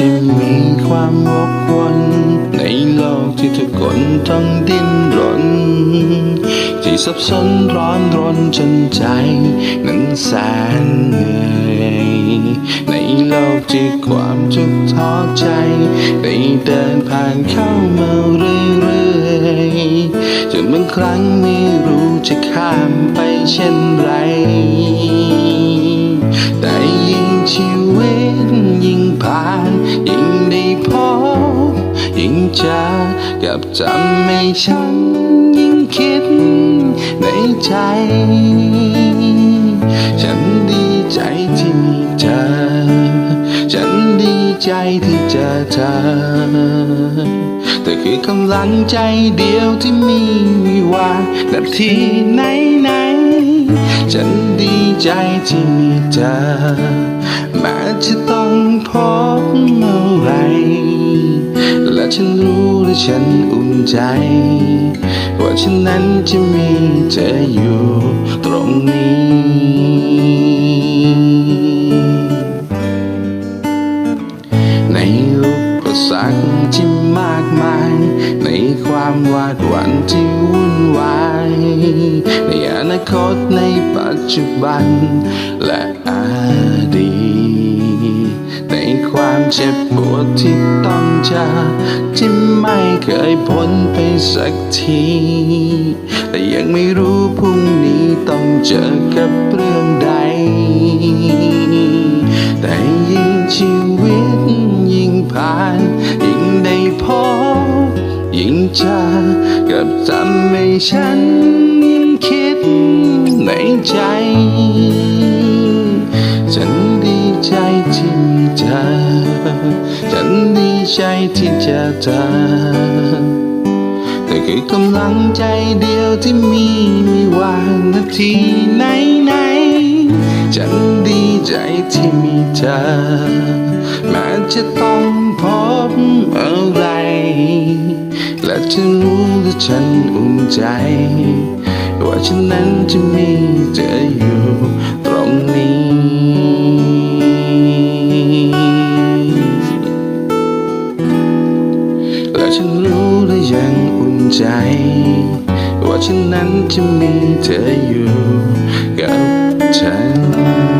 ที่มีความวกวนในโลกที่ทุกคนต้องดิ้นรน ที่สับสนร้อนรนจนใจนั้นแสนเหนื่อยในโลกที่ความทุกข์ท้อใจได้เดินผ่านเข้ามาเรื่อยๆจนบางครั้งไม่รู้จะข้ามไปเช่นไร แต่ยิ่งชีวิต ยิ่งเจอกับจำให้ฉันยิ่งคิดในใจ ฉันดีใจที่มีเธอ ฉันดีใจที่เจอเธอเธอคือกำลังใจเดียวที่มีวิวานาทีไหนไหน ฉันดีใจที่มีเธอแม้จะต้องพบอะไรและ ฉันรู้และฉันอุ่นใจ ว่าฉันนั้นจะมีเธออยู่ตรงนี้ในอุปสรรคที่มากมาย ในความวาดหวั่นที่วุ่นวายในอนาคตในปัจจุบันและอนา เจ็บปวดที่ต้องเจอที่ไม่เคยพ้นไปสักที แต่ยังไม่รู้พรุ่งนี้ต้องเจอกับเรื่องใด แต่ยิ่งชีวิตยิ่งผ่าน ยิ่งได้พบยิ่งเจอกับทำให้ฉันยิ่งคิดในใจ ฉันดีใจ ใจที่จอเธอเธอคือกำลังใจเดียวที่มีไม่ว่านาทีไหนไหนฉันดีใจที่มีเธอแม้จะต้องพบอะไร และฉันรู้และฉันอุ่นใจ ว่าฉันนั้นจะมีเธออยู่ ใจ ว่าฉันนั้นจะมีเธออยู่กับฉัน